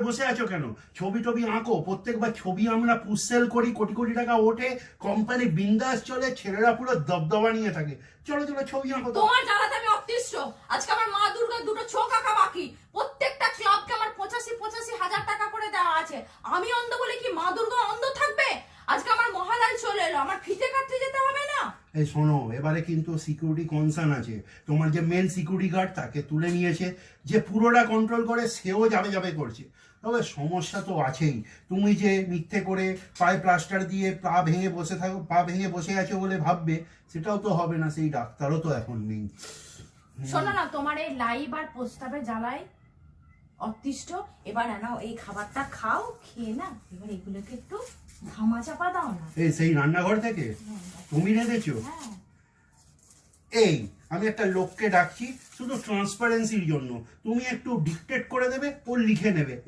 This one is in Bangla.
বসে আছো কেন? ছবি টবি আঁকো। প্রত্যেকবার ছবি আমরা পুসেল করি, কোটি কোটি টাকা ওঠে কোম্পানি বিন্দাস চলে, ছেলেরা পুরো দবদবা নিয়ে থাকে। চলো চলো, ছবি আঁকো। তোমার জ্বালাতে আমি অতিষ্ঠ আজকে আমার মা দুর্গার দুটো চোখ আঁকা বাকি। প্রত্যেকটা ক্লাবকে আমার পঁচাশি পঁচাশি হাজার টাকা করে দেওয়া আছে। আমি অন্ধ বলে কি মা দুর্গা অন্ধ থাকবে? আজকে আমার মহালয় চলে এলো। আমার ফিতে কাটতে এই শোনো এবারে কিন্তু সিকিউরিটি কনসার্ন আছে। তোমার যে মেন সিকিউরিটি গার্ড তাকে তুলে নিয়েছে যে পুরোটা কন্ট্রোল করে সেও যাবে যাবে করছে। তবে সমস্যা তো আছেই। তুমি যে মিথ্যে করে পায়ে প্লাস্টার দিয়ে পা ভেঙে বসে থাকো পা ভেঙে বসে আছো বলে ভাববে সেটাও তো হবে না সেই ডাক্তারও তো এখন নেই। শোনো না তোমার এই লাইভ আর প্রস্তাবে জ্বালায় অতিষ্ঠ। এবার নাও এই খাবারটা খাও খেয়ে না এবার এগুলোকে একটু চাপা দাও না। এই সেই রান্নাঘর থেকে? তুমি রেঁধেছো? এই, আমি একটা লোককে ডাকছি শুধু ট্রান্সপারেন্সির জন্য। তুমি একটু ডিকটেট করে দেবে, ও লিখে নেবে।